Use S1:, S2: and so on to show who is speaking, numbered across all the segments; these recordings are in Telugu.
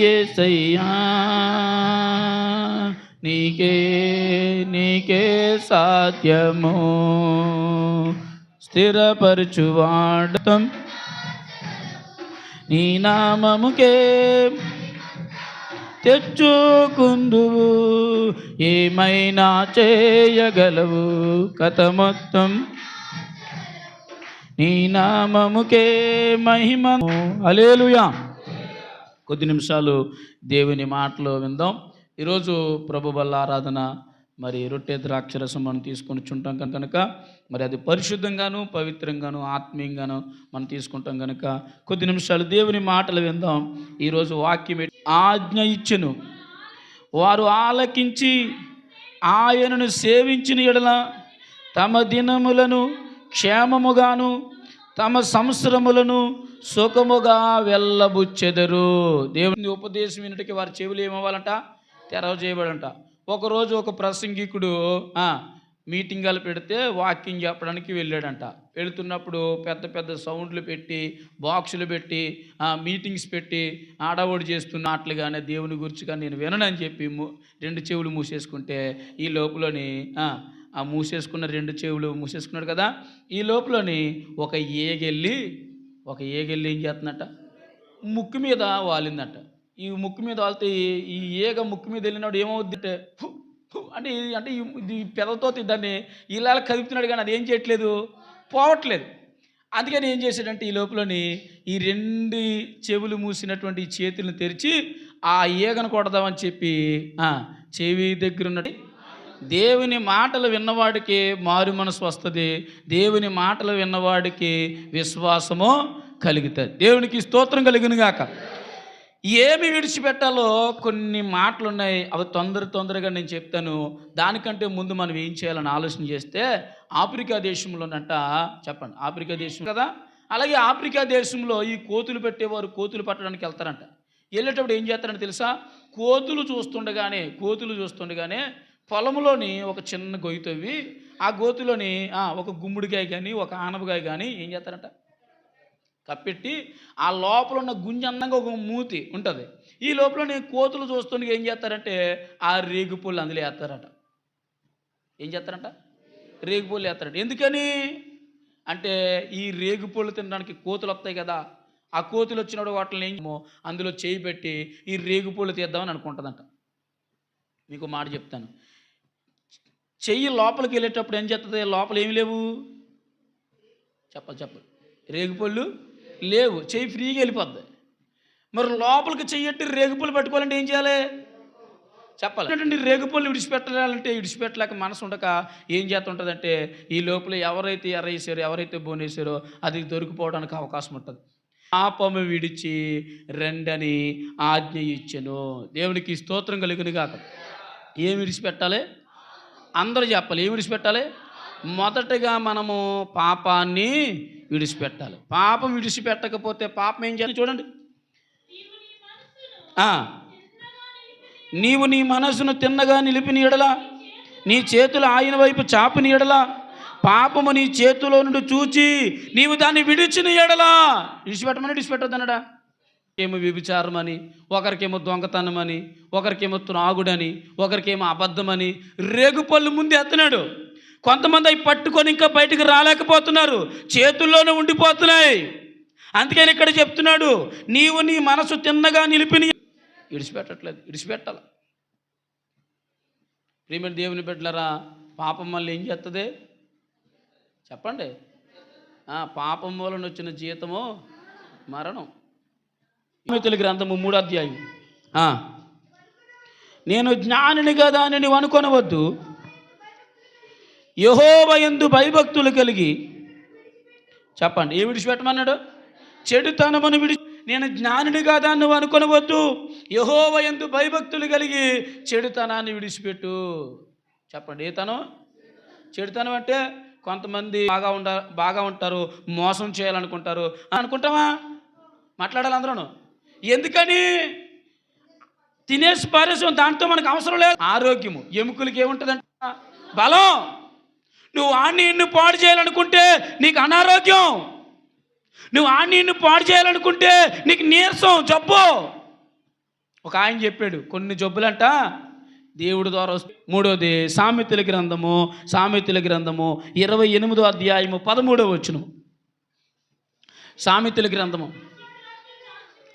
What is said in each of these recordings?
S1: ఏసయ్యా నీకే నీకే సాధ్యము. స్థిరపరచువాడతం నీ నామముకే తెచ్చుకుందు ఏమైనా చేయగలవు కథ మొత్తం? నీ నామముకే మహిమము అలేలుయా కొద్ది నిమిషాలు దేవుని మాటలు విందాం. ఈరోజు ప్రభు బల్ల ఆరాధన మరి రొట్టె ద్రాక్షరసం మనం తీసుకొని చుంటాం కనుక మరి అది పరిశుద్ధంగాను పవిత్రంగాను ఆత్మీయంగాను మనం తీసుకుంటాం కనుక కొద్ది నిమిషాలు దేవుని మాటలు విందాం. ఈరోజు వాక్యం ఆజ్ఞ ఇచ్చెను. వారు ఆలకించి ఆయనను సేవించిన ఎడల తమ దినములను క్షేమముగాను తమ సంవత్సరములను సుఖముగా వెళ్ళబుచ్చెదరు. దేవుని ఉపదేశం వినటికి వారి చెవులు ఏమవ్వాలంట? తెరవ చేయబడంట. ఒకరోజు ఒక ప్రసంగికుడు ఆ, మీటింగాలు పెడితే వాకింగ్ చెప్పడానికి వెళ్ళాడంట. వెళుతున్నప్పుడు పెద్ద పెద్ద సౌండ్లు పెట్టి బాక్సులు పెట్టి మీటింగ్స్ పెట్టి ఆడవాడు చేస్తున్నట్లుగానే దేవుని గురించి కానీ నేను విననని చెప్పి రెండు చెవులు మూసేసుకుంటే ఈ లోపలని ఆ, మూసేసుకున్న రెండు చెవులు మూసేసుకున్నాడు కదా ఈ లోపలని ఒక ఏగెళ్ళి ఒక ఏగెళ్ళి ఏం చేస్తున్నట్ట ముక్కు మీద వాలిందట. ఈ ముక్కు మీద వాలితే ఈ- ఏగ ముక్కు మీద వెళ్ళినాడు ఏమవుద్ది అంటే అంటే ఇది అంటే ఇది పెదతో దాన్ని ఇలా కదుపుతున్నాడు కానీ అది ఏం చేయట్లేదు? పోవట్లేదు. అందుకని ఏం చేశాడంటే ఈ లోపలని ఈ రెండు చెవులు మూసినటువంటి చేతులను తెరిచి ఆ ఈగను కొడదామని చెప్పి చెవి దగ్గర ఉన్నట్టు దేవుని మాటలు విన్నవాడికి మారు మనసు వస్తుంది. దేవుని మాటలు విన్నవాడికి విశ్వాసము కలుగుతుంది. దేవునికి స్తోత్రం కలిగిన గాక. ఏమి విడిచిపెట్టాలో కొన్ని మాటలు ఉన్నాయి అవి తొందర తొందరగా నేను చెప్తాను. దానికంటే ముందు మనం ఏం చేయాలని ఆలోచన చేస్తే ఆఫ్రికా దేశంలోనంట చెప్పండి. ఆఫ్రికా దేశం కదా? అలాగే ఆఫ్రికా దేశంలో ఈ కోతులు పెట్టేవారు కోతులు పట్టడానికి వెళ్తారంట. వెళ్ళేటప్పుడు ఏం చేస్తారని తెలుసా? కోతులు చూస్తుండగానే కోతులు చూస్తుండగానే పొలంలోని ఒక చిన్న గొయ్యి తవ్వి ఆ గోతులోని ఒక గుమ్మడికాయ కానీ ఒక ఆనపకాయ కానీ ఏం చేస్తారంట? కప్పెట్టి ఆ లోపల ఉన్న గుంజ అందంగా ఒక మూతి ఉంటుంది. ఈ లోపల కోతులు చూస్తుండగా ఏం చేస్తారంటే ఆ రేగుపూలు అందులో వేస్తారట. ఏం చేస్తారంట? రేగుపూలు వేస్తారట. ఎందుకని? అంటే ఈ రేగుపూలు తినడానికి కోతులు వస్తాయి కదా ఆ కోతులు వచ్చినప్పుడు వాటిని ఏం అందులో చేయి పెట్టి ఈ రేగుపూలు తీద్దామని అనుకుంటుందంట. మీకు మాట చెప్తాను. చెయ్యి లోపలికి వెళ్ళేటప్పుడు ఏం చేస్తుంది లోపల ఏమి లేవు? చెప్పాలి చెప్పాలి. రేగుపళ్ళు లేవు. చెయ్యి ఫ్రీగా వెళ్ళిపోద్ది. మరి లోపలికి చెయ్యట్టి రేగుపళ్ళు పట్టుకోవాలంటే ఏం చేయాలి? చెప్పాలి. రేగుపళ్ళు విడిచిపెట్టాలంటే విడిచిపెట్టలేక మనసు ఉండక ఏం చేస్తుంటుందంటే ఈ లోపల ఎవరైతే ఎర్రేసారో ఎవరైతే బోనేసారో అది దొరికిపోవడానికి అవకాశం ఉంటుంది. పాపము విడిచి రెండని ఆజ్ఞ ఇచ్చెను. దేవునికి స్తోత్రం కలిగిన కాక ఏమి విడిచిపెట్టాలి? అందరూ చెప్పాలి. ఏమి విడిచిపెట్టాలి? మొదటగా మనము పాపాన్ని విడిచిపెట్టాలి. పాపం విడిచిపెట్టకపోతే పాపం ఏం చేయాలి చూడండి. నీవు నీ మనసును తిన్నగా నిలిపి నీడలా నీ చేతులు ఆయన వైపు చాపు నీడలా పాపము నీ చేతిలో నుండి చూచి నీవు దాన్ని విడిచిన ఎడలా. విడిచిపెట్టమని విడిచిపెట్టొద్దనడా ఏమో వ్యభిచారం అని ఒకరికేమో దొంగతనం అని ఒకరికేమో త్రాగుడని ఒకరికేమో అబద్ధమని రేగుపళ్ళు ముందు ఎత్తున్నాడు. కొంతమంది అవి పట్టుకొని ఇంకా బయటకు రాలేకపోతున్నారు. చేతుల్లోనే ఉండిపోతున్నాయి. అందుకని ఇక్కడ చెప్తున్నాడు నీవు నీ మనసు తిన్నగా నిలిపిని విడిచిపెట్టట్లేదు విడిచిపెట్టాలి ప్రియమైన దేవుని బిడ్డలరా పాపం మళ్ళీ ఏం చేస్తుంది చెప్పండి. పాపం వలన వచ్చిన జీతము మరణం. సామెతల గ్రంథము మూడో అధ్యాయం ఆ. నేను జ్ఞానిని కదా అని నువ్వు అనుకొనవద్దు. యహోవయందు భయభక్తులు కలిగి చెప్పండి ఏ విడిచిపెట్టమన్నాడు? చెడుతనమును విడిచి నేను జ్ఞానిని కాదా నువ్వు అనుకొనవద్దు. యహోవయందు భయభక్తులు కలిగి చెడుతనాన్ని విడిచిపెట్టు. చెప్పండి ఏ తనం? చెడుతనం అంటే కొంతమంది బాగా ఉండ బాగా ఉంటారు మోసం చేయాలనుకుంటారు. అనుకుంటామా మాట్లాడాలి అందరూ ఎందుకని? తినేసి పారేసాం దాంతో మనకు అవసరం లేదు. ఆరోగ్యము. ఎముకలకి ఏముంటుందంట? బలం. నువ్వు ఆడిని ఇన్ను పాడు చేయాలనుకుంటే నీకు అనారోగ్యం. నువ్వు ఆడిని ఇన్ను పాడు చేయాలనుకుంటే నీకు నీరసం జబ్బు. ఒక ఆయన చెప్పాడు కొన్ని జబ్బులంట దేవుడి ద్వారా మూడోది సామెతల గ్రంథము సామెతల గ్రంథము ఇరవై ఎనిమిదో అధ్యాయము పదమూడో వచ్చును సామెతల గ్రంథము.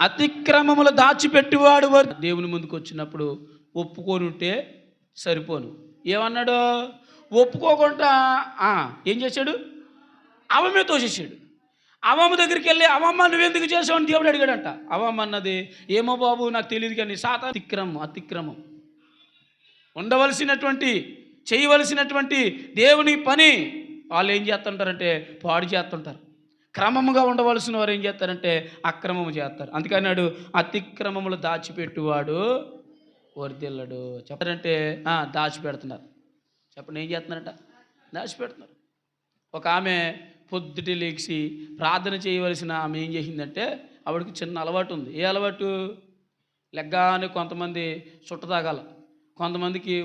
S1: అతిక్రమములు దాచిపెట్టివాడు వారు. దేవుని ముందుకు వచ్చినప్పుడు ఒప్పుకొని ఉంటే సరిపోను. ఏమన్నాడు? ఒప్పుకోకుండా ఏం చేశాడు? అవమే తోసేసాడు అవమ్మ దగ్గరికి వెళ్ళి అవమ్మ నువ్వెందుకు చేసావు అని దేవుడు అడిగాడంట. అవమ్మ అన్నది ఏమో బాబు నాకు తెలియదు కానీ సాత అతిక్రమం అతిక్రమం. ఉండవలసినటువంటి చేయవలసినటువంటి దేవుని పని వాళ్ళు ఏం చేస్తుంటారంటే పాడు చేస్తుంటారు. క్రమముగా ఉండవలసిన వారు ఏం చేస్తారంటే అక్రమము చేస్తారు. అందుకన్నాడు అతిక్రమములు దాచిపెట్టువాడు వర్దిల్లడు చెప్పారంటే దాచిపెడుతున్నారు. చెప్పండి ఏం చేస్తున్నారట? దాచిపెడుతున్నారు. ఒక ఆమె పొద్దుటి లేచి ప్రార్థన చేయవలసిన ఆమె ఏం చేసిందంటే ఆవిడకి చిన్న అలవాటు ఉంది. ఏ అలవాటు? లెగ్గానే కొంతమంది చుట్ట తాగాల. కొంతమందికి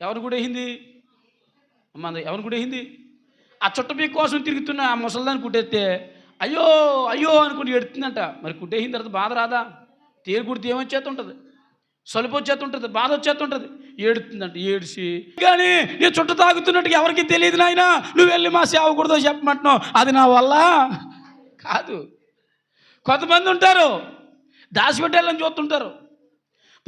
S1: ఎవరి కూడా ఎవరు మన అమ్మ ఎవరు అయింది ఆ చుట్టపీ కోసం తిరుగుతున్న ఆ ముసలిదాన్ని కుట్టేస్తే అయ్యో అయ్యో అనుకుని ఎడుతుందంట మరి కుట్టేసిన తర్వాత బాధ రాదా? తేరు కుడితే ఏమొచ్చేస్తుంటుంది సలుపు వచ్చేస్తుంటుంది బాధ వచ్చేస్తుంటుంది. ఏడుతుందంట ఏడిసి కానీ నేను చుట్ట తాగుతున్నట్టు ఎవరికి తెలియదు నాయన. నువ్వు వెళ్ళి మా సేవకూడదో చెప్పమంటున్నావు. అది నా వల్ల కాదు. కొంతమంది ఉంటారు దాచిపెట్టాలని చూస్తుంటారు.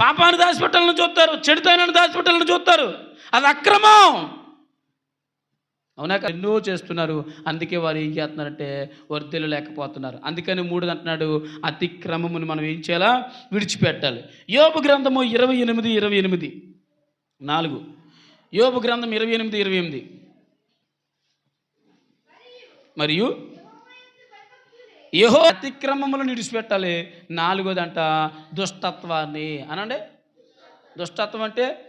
S1: పాపాన్ని దాచిపెట్టాలని చూస్తారు చెడుతానని దాచిపెట్టాలని చూస్తారు. అది అక్రమం. అవునా ఎన్నో చేస్తున్నారు. అందుకే వారు ఏం చేస్తున్నారంటే వర్ధలు లేకపోతున్నారు. అందుకని మూడు అంటున్నాడు అతిక్రమమును మనం ఏం చేయాలా? విడిచిపెట్టాలి. యోపు గ్రంథము ఇరవై ఎనిమిది ఇరవై ఎనిమిది. నాలుగు. యోపు గ్రంథం ఇరవై ఎనిమిది ఇరవై ఎనిమిది. మరియు యహో అతిక్రమములను విడిచిపెట్టాలి నాలుగోదంట దుష్టత్వాన్ని. అనండి. దుష్టత్వం అంటే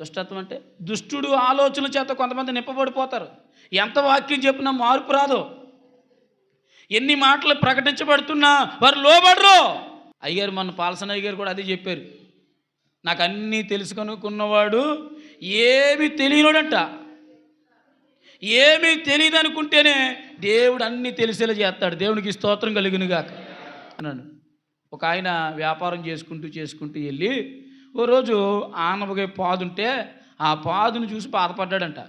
S1: దుష్టత్వం అంటే దుష్టుడు ఆలోచన చేత కొంతమంది నింపబడిపోతారు. ఎంత వాక్యం చెప్పినా మార్పు రాదు. ఎన్ని మాటలు ప్రకటించబడుతున్నా వారు లోబడరు. అయ్యారు మన పాలసన అయ్యారు కూడా అదే చెప్పారు. నాకు అన్నీ తెలుసుకొనుకున్నవాడు ఏమి తెలియనోడంట. ఏమీ తెలియదు అనుకుంటేనే దేవుడు అన్నీ తెలిసేలా చేస్తాడు. దేవునికి స్తోత్రం కలిగినగాక. అన్నాడు ఒక ఆయన వ్యాపారం చేసుకుంటూ చేసుకుంటూ వెళ్ళి ఓ రోజు ఆనపకాయ పాదుంటే ఆ పాదును చూసి బాధపడ్డాడంట.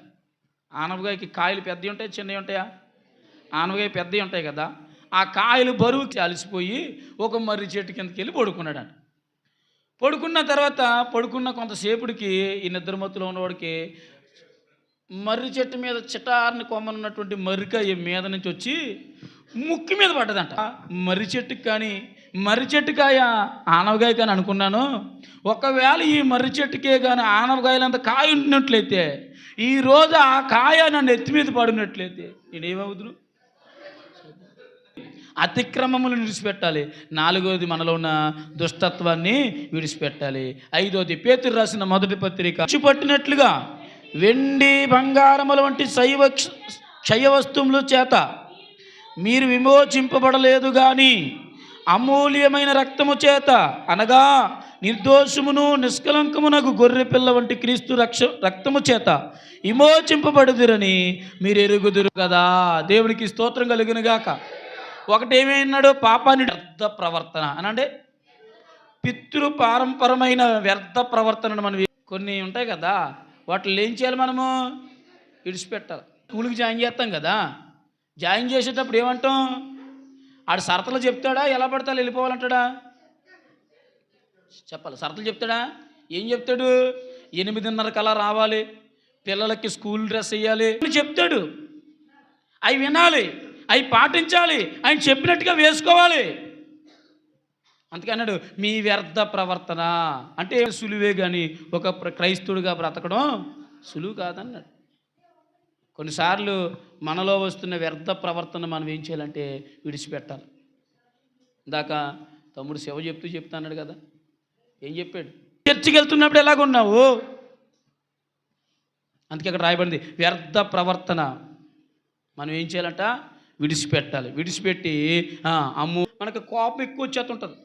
S1: ఆనపకాయకి కాయలు పెద్దవి ఉంటాయి చిన్నవి ఉంటాయా? ఆనపకాయ పెద్దవి ఉంటాయి కదా ఆ కాయలు బరువుకి అలసిపోయి ఒక మర్రి చెట్టు కిందకి వెళ్ళి పడుకున్నాడంట. పడుకున్న తర్వాత పడుకున్న కొంతసేపుడికి ఈ నిద్రమత్తులో ఉన్నవాడికి మర్రి చెట్టు మీద చిటార్ని కొమ్మనున్నటువంటి మర్రికాయ మీద నుంచి వచ్చి ముక్కు మీద పడ్డదంట. మర్రి చెట్టుకి కానీ మర్రి చెట్టుకాయ? ఆనవకాయ కానీ అనుకున్నాను. ఒకవేళ ఈ మర్రి చెట్టుకే కానీ ఆనవకాయలంత కాయ ఉండినట్లయితే ఈ రోజు ఆ కాయ నన్ను ఎత్తి మీద పడినట్లయితే నేనేమవుతును అతిక్రమములు విడిచిపెట్టాలి. నాలుగోది మనలో ఉన్న దుష్టత్వాన్ని విడిచిపెట్టాలి. ఐదోది పేతురు రాసిన మొదటి పత్రిక పట్టినట్లుగా వెండి బంగారముల వంటి శైవ క్షయ వస్తువుల చేత మీరు విమోచింపబడలేదు కానీ అమూల్యమైన రక్తము చేత అనగా నిర్దోషమును నిష్కలంకమునకు గొర్రె పిల్ల వంటి క్రీస్తు రక్ష రక్తము చేత విమోచింపబడుదురని మీరు ఎరుగుదురు కదా. దేవునికి స్తోత్రం కలుగునుగాక ఒకటి ఏమైనాడు పాపాన్ని వ్యర్థ ప్రవర్తన. అనంటే పితృ పారంపరమైన వ్యర్థ ప్రవర్తనను మనం కొన్ని ఉంటాయి కదా వాటిలో ఏం చేయాలి మనము? విడిచిపెట్టాలి. స్కూల్కి జాయిన్ చేస్తాం కదా. జాయిన్ చేసేటప్పుడు ఏమంటాం? ఆడు సరతలు చెప్తాడా? ఎలా పడతా వెళ్ళిపోవాలంటాడా? చెప్పాలి. సరతలు చెప్తాడా? ఏం చెప్తాడు? ఎనిమిదిన్నర కల్లా రావాలి. పిల్లలకి స్కూల్ డ్రెస్ వేయాలి. అని చెప్తాడు. అవి వినాలి. అవి పాటించాలి. ఆయన చెప్పినట్టుగా వేసుకోవాలి. అందుకే అన్నాడు మీ వ్యర్థ ప్రవర్తన. అంటే సులువే కానీ ఒక ప్ర- క్రైస్తవుడిగా బ్రతకడం సులువు కాదన్నాడు. కొన్నిసార్లు మనలో వస్తున్న వ్యర్థ ప్రవర్తన మనం ఏం చేయాలంటే విడిచిపెట్టాలి. ఇందాక తమ్ముడు శివ చెప్తూ చెప్తున్నాడు కదా ఏం చెప్పాడు? చర్చికి వెళ్తున్నప్పుడు ఎలాగున్నావు అందుకే అక్కడ రాయబడింది వ్యర్థ ప్రవర్తన. మనం ఏం చేయాలంట? విడిచిపెట్టాలి. విడిచిపెట్టి అమ్ము. మనకు కోపం ఎక్కువ వచ్చేస్తుంటుంది.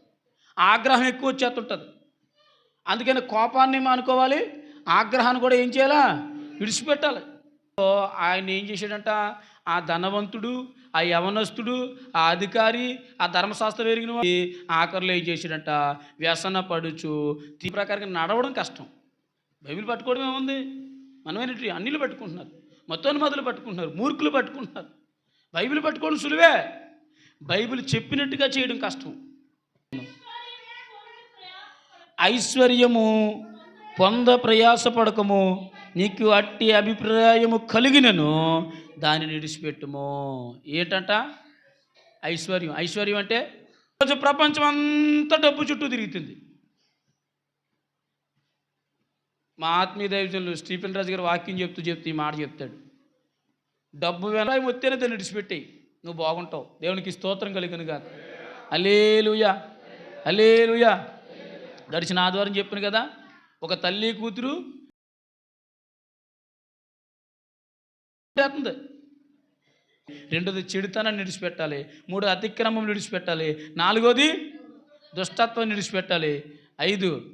S1: ఆగ్రహం ఎక్కువ వచ్చేస్తుంటుంది. అందుకని కోపాన్ని మానుకోవాలి ఆగ్రహాన్ని కూడా ఏం చేయాలా? విడిచిపెట్టాలి. ఆయన ఏం చేశాడంట? ఆ ధనవంతుడు ఆ యవనస్తుడు ఆ అధికారి ఆ ధర్మశాస్త్రం ఎరిగిన ఆఖరిలో ఏం చేశాడంట? వ్యసన పడుచు. తీ ప్రకారంగా నడవడం కష్టం. బైబిల్ పట్టుకోవడం ఏముంది? మనమైనటువంటి అన్నిలు పట్టుకుంటున్నారు. మొత్తం మొదలు పట్టుకుంటున్నారు. మూర్ఖులు పట్టుకుంటున్నారు. బైబిల్ పట్టుకోవడం సులువే. బైబిల్ చెప్పినట్టుగా చేయడం కష్టం. ఐశ్వర్యము పొంద ప్రయాసపడకము. నీకు అట్టి అభిప్రాయము కలిగినను దానిని విడిచిపెట్టుము. ఏంటంట? ఐశ్వర్యం. ఐశ్వర్యం అంటే రోజు ప్రపంచం అంతా డబ్బు చుట్టూ తిరుగుతుంది. మా ఆత్మీయ దైవజనులు స్టీఫెన్ రాజు గారు వాక్యం చెప్తూ చెప్తూ ఈ మాట చెప్తాడు. డబ్బు వెల మొత్తేనే దాన్ని విడిచిపెట్టేయి. నువ్వు బాగుంటావు. దేవునికి స్తోత్రం కలిగిన కాదు అలేలుయా అలేలుయా గడిచిన ఆదివారం చెప్పాను కదా. ఒక తల్లి కూతురు చేస్తుంది రెండోది చెడుతనాన్ని విడిచిపెట్టాలి. మూడు అతిక్రమం విడిచిపెట్టాలి. నాలుగోది దుష్టత్వం విడిచిపెట్టాలి. ఐదు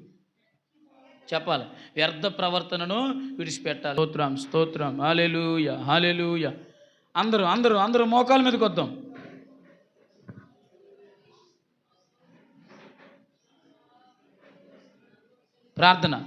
S1: చెప్పాలి. వ్యర్థ ప్రవర్తనను విడిచిపెట్టాలి. స్తోత్రం స్తోత్రం. హాలెలుయ హాలెలుయ అందరూ అందరూ అందరూ మోకాల మీదకి వద్దాం. ప్రార్థన.